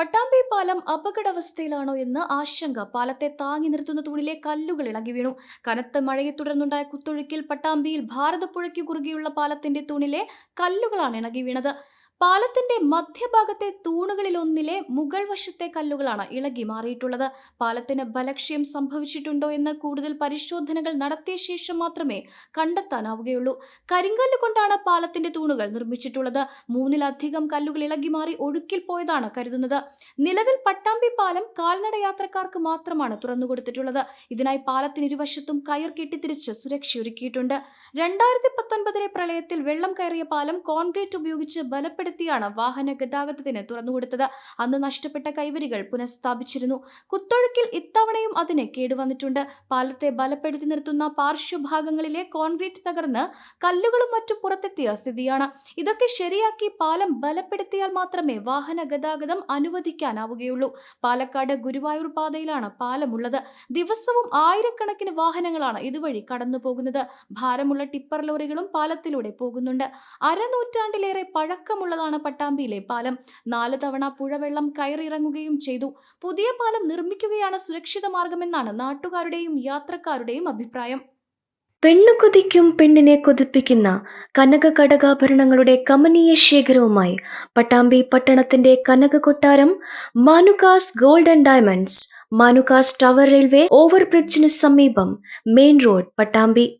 പട്ടാമ്പി പാലം അപകടാവസ്ഥയിലാണോ എന്ന് ആശങ്ക. പാലത്തെ താങ്ങി നിർത്തുന്ന തൂണിലെ കല്ലുകൾ ഇളകി വീണു. കനത്ത മഴയെ തുടർന്നുണ്ടായ കുത്തൊഴുക്കിൽ പട്ടാമ്പിയിൽ ഭാരതപ്പുഴയ്ക്ക് കുറുകെയുള്ള പാലത്തിന്റെ തൂണിലെ കല്ലുകളാണ് ഇളകി വീണത്. പാലത്തിന്റെ മധ്യഭാഗത്തെ തൂണുകളിൽ ഒന്നിലെ മുകൾ വശത്തെ കല്ലുകളാണ് ഇളകി മാറിയിട്ടുള്ളത്. പാലത്തിന് ബലക്ഷ്യം സംഭവിച്ചിട്ടുണ്ടോ എന്ന് കൂടുതൽ പരിശോധനകൾ നടത്തിയ ശേഷം മാത്രമേ കണ്ടെത്താനാവുകയുള്ളൂ. കരിങ്കല്ല് കൊണ്ടാണ് പാലത്തിന്റെ തൂണുകൾ നിർമ്മിച്ചിട്ടുള്ളത്. മൂന്നിലധികം കല്ലുകൾ ഇളകി മാറി ഒഴുക്കിൽ പോയതാണ് കരുതുന്നത്. നിലവിൽ പട്ടാമ്പി പാലം കാൽനട യാത്രക്കാർക്ക് മാത്രമാണ് തുറന്നുകൊടുത്തിട്ടുള്ളത് ഇതിനായി പാലത്തിന് ഇരുവശത്തും കയർ കെട്ടിത്തിരിച്ച് സുരക്ഷയൊരുക്കിയിട്ടുണ്ട്. രണ്ടായിരത്തി പത്തൊൻപതിലെ പ്രളയത്തിൽ വെള്ളം കയറിയ പാലം കോൺക്രീറ്റ് ഉപയോഗിച്ച് ബലപ്പെടുത്തിയാണ് വാഹന ഗതാഗതത്തിന് തുറന്നുകൊടുത്തത് അന്ന് നഷ്ടപ്പെട്ട കൈവരികൾ പുനഃസ്ഥാപിച്ചിരുന്നു. കുത്തൊഴുക്കിൽ ഇത്തവണയും അതിന് കേടുവന്നിട്ടുണ്ട്. പാലത്തെ ബലപ്പെടുത്തി നിർത്തുന്ന പാർശ്വഭാഗങ്ങളിലെ കോൺക്രീറ്റ് തകർന്ന് കല്ലുകളും മറ്റും പുറത്തെത്തിയ സ്ഥിതിയാണ്. ഇതൊക്കെ ശരിയാക്കി പാലം ബലപ്പെടുത്തിയാൽ മാത്രമേ വാഹന ഗതാഗതം അനുവദിക്കാനാവുകയുള്ളൂ. പാലക്കാട് ഗുരുവായൂർ പാതയിലാണ് പാലമുള്ളത്. ദിവസവും ആയിരക്കണക്കിന് വാഹനങ്ങളാണ് ഇതുവഴി കടന്നു പോകുന്നത് ഭാരമുള്ള ടിപ്പർ ലോറികളും പാലത്തിലൂടെ പോകുന്നുണ്ട്. അരനൂറ്റാണ്ടിലേറെ പഴക്കമുള്ളതാണ് പട്ടാമ്പിയിലെ പാലം. നാല് തവണ പുഴവെള്ളം കയറിയിറങ്ങുകയും ചെയ്തു. പുതിയ പാലം നിർമ്മിക്കുകയാണ് സുരക്ഷിത മാർഗമെന്നാണ് നാട്ടുകാരുടെയും യാത്രക്കാരുടെയും അഭിപ്രായം. പെണ്ണു കൊതിക്കും പെണ്ണിനെ കൊതിപ്പിക്കുന്ന കനക കടകാഭരണങ്ങളുടെ കമനീയ ശേഖരവുമായി പട്ടാമ്പി പട്ടണത്തിന്റെ കനക കൊട്ടാരം Manukas gold and diamonds Manukas tower railway ഓവർബ്രിഡ്ജിന് സമീപം മെയിൻ റോഡ് പട്ടാമ്പി.